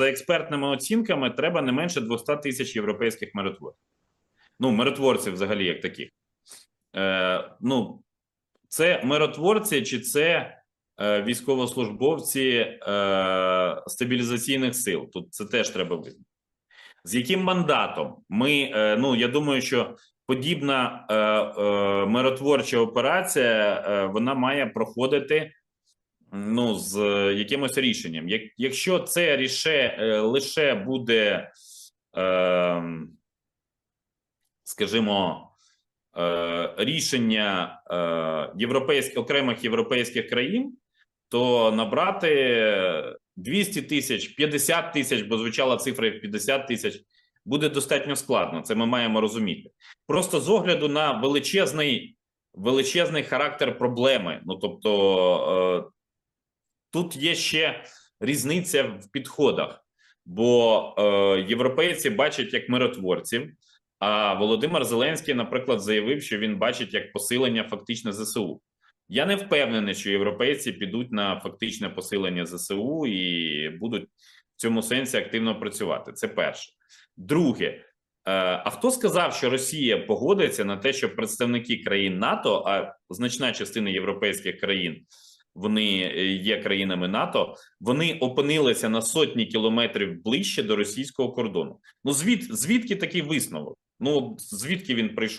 За експертними оцінками треба не менше 200 тисяч європейських миротворців. Ну, миротворців взагалі як таких. Е, ну, це миротворці чи це е, військовослужбовці е, стабілізаційних сил? Тут це теж треба визнати. З яким мандатом? Ми, е, ну, я думаю, що подібна е, е, миротворча операція е, вона має проходити ну, з е, якимось рішенням. Як, якщо це ріше, е, лише буде, е, скажімо, е, рішення е, європейських окремих європейських країн, то набрати 200 тисяч, 50 тисяч, бо звучала цифра як 50 тисяч, буде достатньо складно. Це ми маємо розуміти. Просто з огляду на величезний, величезний характер проблеми. Ну тобто, е, тут є ще різниця в підходах, бо е, європейці бачать як миротворців. А Володимир Зеленський, наприклад, заявив, що він бачить як посилення фактично ЗСУ. Я не впевнений, що європейці підуть на фактичне посилення ЗСУ і будуть в цьому сенсі активно працювати. Це перше. Друге, е, а хто сказав, що Росія погодиться на те, що представники країн НАТО, а значна частина європейських країн вони е, є країнами НАТО, вони опинилися на сотні кілометрів ближче до російського кордону. Ну звід звідки такий висновок? Ну звідки він прийшов?